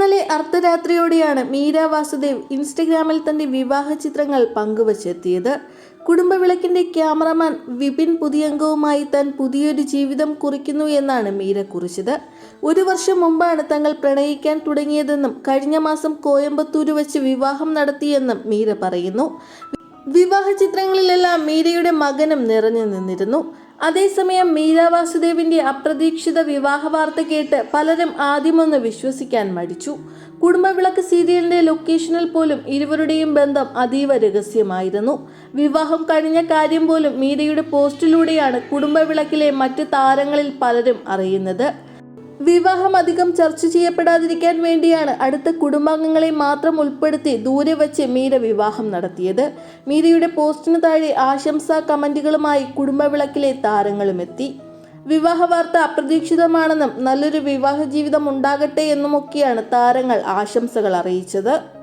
ഇന്നലെ അർദ്ധരാത്രിയോടെയാണ് മീര വാസുദേവ് ഇൻസ്റ്റഗ്രാമിൽ തന്റെ വിവാഹ ചിത്രങ്ങൾ പങ്കുവച്ചെത്തിയത്. കുടുംബവിളക്കിന്റെ ക്യാമറമാൻ വിപിൻ പുതിയംഗവുമായി താൻ പുതിയൊരു ജീവിതം കുറിക്കുന്നു എന്നാണ് മീര കുറിച്ചത്. ഒരു വർഷം മുമ്പാണ് തങ്ങൾ പ്രണയിക്കാൻ തുടങ്ങിയതെന്നും കഴിഞ്ഞ മാസം കോയമ്പത്തൂര് വെച്ച് വിവാഹം നടത്തിയെന്നും മീര പറയുന്നു. വിവാഹ ചിത്രങ്ങളിലെല്ലാം മീരയുടെ മകനും നിറഞ്ഞു നിന്നിരുന്നു. അതേസമയം മീര വാസുദേവിന്റെ അപ്രതീക്ഷിത വിവാഹ വാർത്ത കേട്ട് പലരും ആദ്യമൊന്ന് വിശ്വസിക്കാൻ മടിച്ചു. കുടുംബവിളക്ക് സീരിയലിന്റെ ലൊക്കേഷനിൽ പോലും ഇരുവരുടെയും ബന്ധം അതീവ രഹസ്യമായിരുന്നു. വിവാഹം കഴിഞ്ഞ കാര്യം പോലും മീരയുടെ പോസ്റ്റിലൂടെയാണ് കുടുംബവിളക്കിലെ മറ്റ് താരങ്ങളിൽ പലരും അറിയുന്നത്. വിവാഹം അധികം ചർച്ച ചെയ്യപ്പെടാതിരിക്കാൻ വേണ്ടിയാണ് അടുത്ത കുടുംബാംഗങ്ങളെ മാത്രം ഉൾപ്പെടുത്തി ദൂരെ വച്ച് മീര വിവാഹം നടത്തിയത്. മീരയുടെ പോസ്റ്റിന് താഴെ ആശംസാ കമന്റുകളുമായി കുടുംബവിളക്കിലെ താരങ്ങളും എത്തി വിവാഹ വാർത്ത അപ്രതീക്ഷിതമാണെന്നും നല്ലൊരു വിവാഹ ജീവിതം ഉണ്ടാകട്ടെ എന്നുമൊക്കെയാണ് താരങ്ങൾ ആശംസകൾ അറിയിച്ചത്.